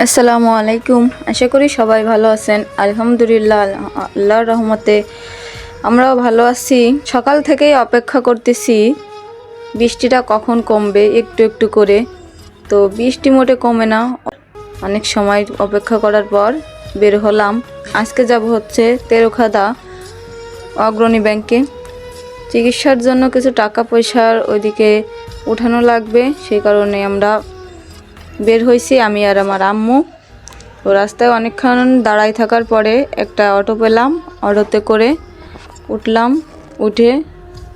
আসসালামু আলাইকুম। আশা করি সবাই ভালো আছেন। আলহামদুলিল্লাহ, আল্লাহ- আল্লাহর রহমতে আমরাও ভালো আছি। সকাল থেকেই অপেক্ষা করতেছি, বৃষ্টিটা কখন কমবে একটু একটু করে। তো বৃষ্টি মোটে কমে না। অনেক সময় অপেক্ষা করার পর বের হলাম। আজকে যাব হচ্ছে তেরোখাদা অগ্রণী ব্যাংকে। চিকিৎসার জন্য কিছু টাকা পয়সার ওইদিকে উঠানো লাগবে, সেই কারণে আমরা বের হয়েছি আমি আর আমার আম্মু। তো রাস্তায় অনেকক্ষণ দাঁড়াই থাকার পরে একটা অটো পেলাম। অটোতে করে উঠলাম, উঠে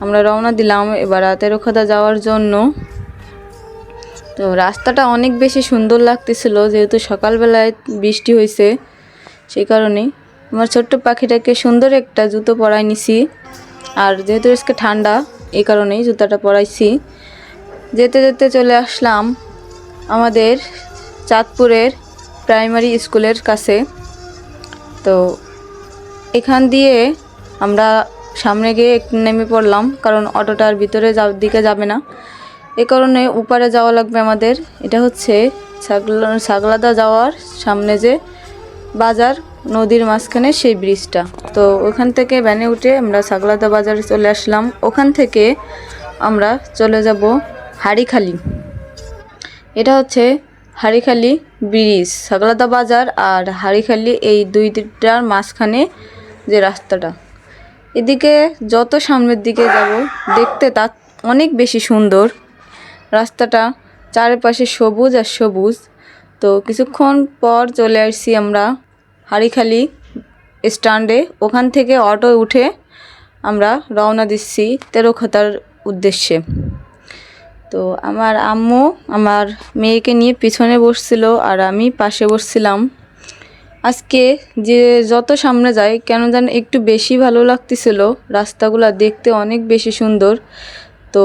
আমরা রওনা দিলাম এবার তেরোখাদা যাওয়ার জন্য। তো রাস্তাটা অনেক বেশি সুন্দর লাগতেছিল, যেহেতু সকালবেলায় বৃষ্টি হয়েছে সেই কারণে আমার ছোট্ট পাখিটাকে সুন্দর একটা জুতো পরাই নিছি। আর যেহেতু আজকে ঠান্ডা এই কারণেই জুতাটা পরাইছি। যেতে যেতে চলে আসলাম। আমাদের চাঁদপুরের প্রাইমারি স্কুলের কাছে। তো এখান দিয়ে আমরা সামনে গিয়ে একটু নেমে পড়লাম, কারণ অটোটার ভিতরে যাওয়ার দিকে যাবে না। এ কারণে উপারে যাওয়া লাগবে আমাদের। এটা হচ্ছে ছাগলাদা যাওয়ার সামনে যে বাজার, নদীর মাঝখানে সেই ব্রিজটা। তো ওখান থেকে ভ্যানে উঠে আমরা ছাগলাদা বাজারে চলে আসলাম। ওখান থেকে আমরা চলে যাব হাড়িখালি। এটা হচ্ছে হাড়িখালি ব্রিজ, সাগলাদা বাজার আর হাড়িখালি এই দুই দিকটার মাঝখানে যে রাস্তাটা। এদিকে যত সামনের দিকে যাব, দেখতে তা অনেক বেশি সুন্দর। রাস্তাটা চারপাশে সবুজ আর সবুজ। তো কিছুক্ষণ পর চলে আসছি আমরা হাড়িখালি স্ট্যান্ডে। ওখান থেকে অটো উঠে আমরা রওনা দিচ্ছি তেরোখাতার উদ্দেশ্যে। তো আমার আম্মু আমার মেয়েকে নিয়ে পিছনে বসছিল আর আমি পাশে বসছিলাম। আজকে যে যত সামনে যায় কেন যেন একটু বেশি ভালো লাগতেছিল। রাস্তাগুলো দেখতে অনেক বেশি সুন্দর। তো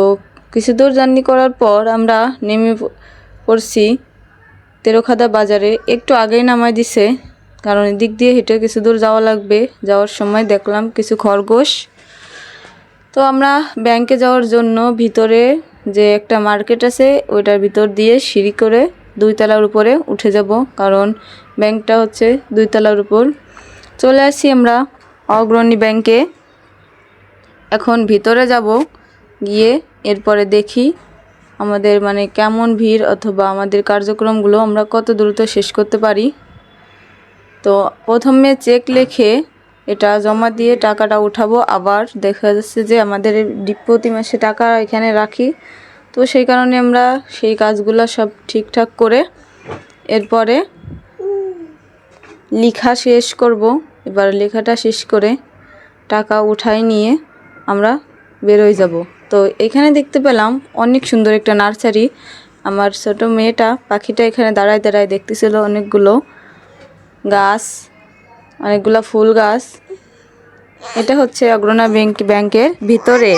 কিছু দূর জার্নি করার পর আমরা নেমে পড়ছি তেরোখাদা বাজারে। একটু আগেই নামাই দিছে, কারণ এদিক দিয়ে হেঁটে কিছু দূর যাওয়া লাগবে। যাওয়ার সময় দেখলাম কিছু খরগোশ। তো আমরা ব্যাংকে যাওয়ার জন্য ভিতরে যে একটা মার্কেট আছে, ওইটার ভিতর দিয়ে সিঁড়ি করে দুই তলার উপরে উঠে যাব। কারণ ব্যাংকটা হচ্ছে দুই তলার উপর। চলে আসি আমরা অগ্রণী ব্যাংকে। এখন ভিতরে যাব, গিয়ে এরপরে দেখি আমাদের মানে কেমন ভিড় অথবা আমাদের কার্যক্রমগুলো আমরা কত দ্রুত শেষ করতে পারি। তো প্রথমে চেক লিখে এটা জমা দিয়ে টাকাটা উঠাবো। আবার দেখা যাচ্ছে যে আমাদের প্রতি মাসে টাকা এখানে রাখি। তো সেই কারণে আমরা সেই কাজগুলো সব ঠিকঠাক করে এরপরে লেখা শেষ করব। এবার লেখাটা শেষ করে টাকা উঠাই নিয়ে আমরা বেরোয় যাব। তো এখানে দেখতে পেলাম অনেক সুন্দর একটা নার্সারি। আমার ছোট মেয়েটা পাখিটা এখানে দাঁড়ায় দাঁড়ায় দেখতেছিল অনেকগুলো গাছ। অনেকগুলো ফুল গাছ। এটা হচ্ছে অগ্রণা ব্যাংক, ব্যাংকের ভিতরে।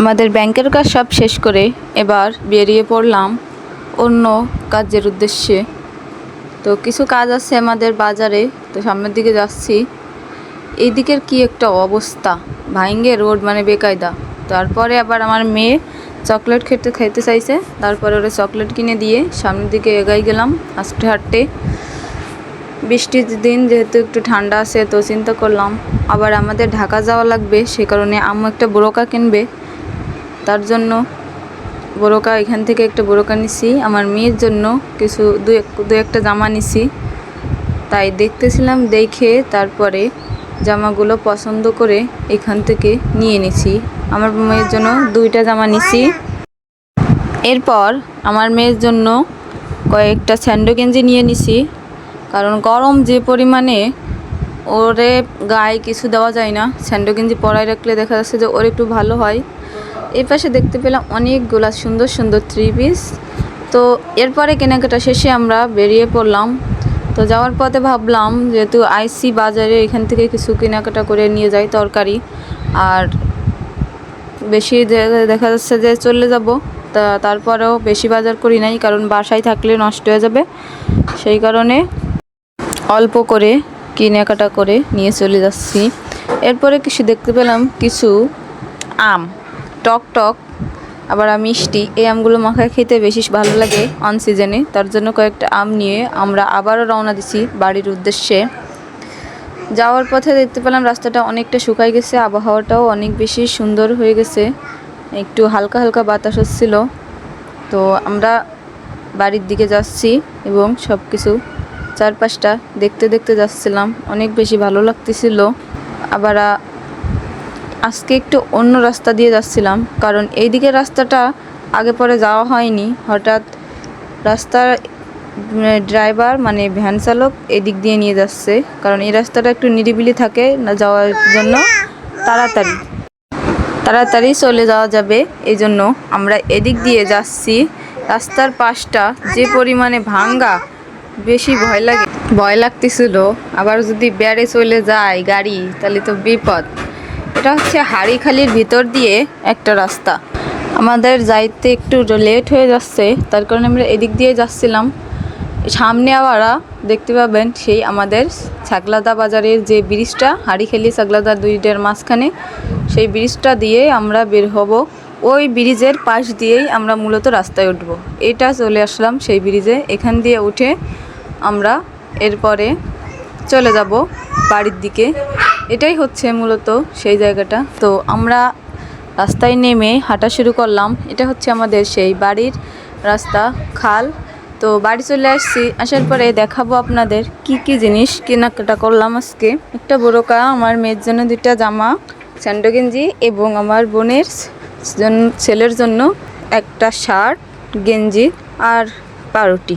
আমাদের ব্যাংকের কাজ সব শেষ করে এবার বেরিয়ে পড়লাম অন্য কাজের উদ্দেশ্যে। তো কিছু কাজ আছে আমাদের বাজারে, তো সামনের দিকে যাচ্ছি। এই দিকের কি একটা অবস্থা? ভাইঙ্গে রোড মানে বেকায়দা। তারপরে আবার আমার মেয়ে চকলেট খেতে খাইতে চাইছে। তারপরে ওরা চকলেট কিনে দিয়ে সামনের দিকে এগাই গেলাম আস্তে হাঁটতে। বৃষ্টির দিন যেহেতু একটু ঠান্ডা আছে, তো চিন্তা করলাম আবার আমাদের ঢাকা যাওয়া লাগবে। সে কারণে আম্মু একটা বোরকা কিনবে। তার জন্য বোরকা, এখান থেকে একটা বোরকা নিছি। আমার মেয়ের জন্য কিছু দু দু একটা জামা নিছি। তাই দেখতেছিলাম, দেখে তারপরে জামাগুলো পছন্দ করে এখান থেকে নিয়ে নিছি। আমার মেয়ের জন্য দুইটা জামা নিছি। এরপর আমার মেয়ের জন্য কয়েকটা স্যান্ডো গেঞ্জি নিয়ে নিছি। কারণ গরম যে পরিমাণে ওরে গায়ে কিছু দেওয়া যায় না, স্যান্ডো গেঞ্জি পরায় রাখলে দেখা যাচ্ছে যে ওর একটু ভালো হয়। এই পাশে দেখতে পেলাম অনেকগুলা সুন্দর সুন্দর থ্রি পিস তো এরপরে কেনাকাটা শেষে আমরা বেরিয়ে পড়লাম। তো যাওয়ার পথে ভাবলাম যেহেতু আইসি বাজারে এখান থেকে কিছু কেনাকাটা করে নিয়ে যাই তরকারি। আর বেশি দেখা যাচ্ছে যে চলে যাব। তা, তারপরেও বেশি বাজার করি নাই কারণ বাসায় থাকলে নষ্ট হয়ে যাবে। সেই কারণে অল্প করে কেনাকাটা করে নিয়ে চলে যাচ্ছি। এরপরে কিছু দেখতে পেলাম কিছু আম, টক টক, আবার মিষ্টি। এই আমগুলো মাখায় খেতে বেশি ভালো লাগে অন সিজনে তার জন্য কয়েকটা আম নিয়ে আমরা আবারও রওনা দিছি বাড়ির উদ্দেশ্যে। যাওয়ার পথে দেখতে পেলাম রাস্তাটা অনেকটা শুকাই গেছে, আবহাওয়াটাও অনেক বেশি সুন্দর হয়ে গেছে। একটু হালকা হালকা বাতাস হচ্ছিল। তো আমরা বাড়ির দিকে যাচ্ছি এবং সব কিছু চারপাশটা দেখতে দেখতে যাচ্ছিলাম। অনেক বেশি ভালো লাগতেছিল। আবার আজকে একটু অন্য রাস্তা দিয়ে যাচ্ছিলাম। কারণ এই দিকের রাস্তাটা আগে পরে যাওয়া হয়নি। হঠাৎ রাস্তার ড্রাইভার মানে ভ্যান চালক এদিক দিয়ে নিয়ে যাচ্ছে। কারণ এই রাস্তাটা একটু নিরিবিলি থাকে না যাওয়ার জন্য। তাড়াতাড়ি তাড়াতাড়ি চলে যাওয়া যাবে। এই জন্য আমরা এদিক দিয়ে যাচ্ছি। রাস্তার পাশটা যে পরিমাণে ভাঙ্গা বেশি ভয় লাগে। ভয় লাগতেছিল, আবার যদি বেড়ে চলে যায় গাড়ি, তাহলে তো বিপদ। এটা হচ্ছে হাড়িখালির ভিতর দিয়ে একটা রাস্তা। আমাদের যাইতে একটু লেট হয়ে যাচ্ছে, তার কারণে আমরা এদিক দিয়ে যাচ্ছিলাম। সামনে আবার দেখতে পাবেন সেই আমাদের ছাগলাদা বাজারের যে ব্রিজটা, হাড়িখালি ছাগলাদা দুইটার মাঝখানে। সেই ব্রিজটা দিয়ে আমরা বের হব। ওই ব্রিজের পাশ দিয়েই আমরা মূলত রাস্তায় উঠব। এটা চলে আসলাম সেই ব্রিজে। এখান দিয়ে উঠে আমরা এরপরে চলে যাব বাড়ির দিকে। এটাই হচ্ছে মূলত সেই জায়গাটা। তো আমরা রাস্তায় নেমে হাঁটা শুরু করলাম। এটা হচ্ছে আমাদের সেই বাড়ির রাস্তা, খাল। তো বাড়ি চলে আসছি। আসার পরে দেখাবো আপনাদের কি কি জিনিস কেনাকাটা করলাম আজকে। একটা বোরকা, আমার মেয়ের জন্য দুইটা জামা স্যান্ডো গেঞ্জি এবং আমার বোনের ছেলের জন্য একটা শার্ট, গেঞ্জি আর পাউরুটি।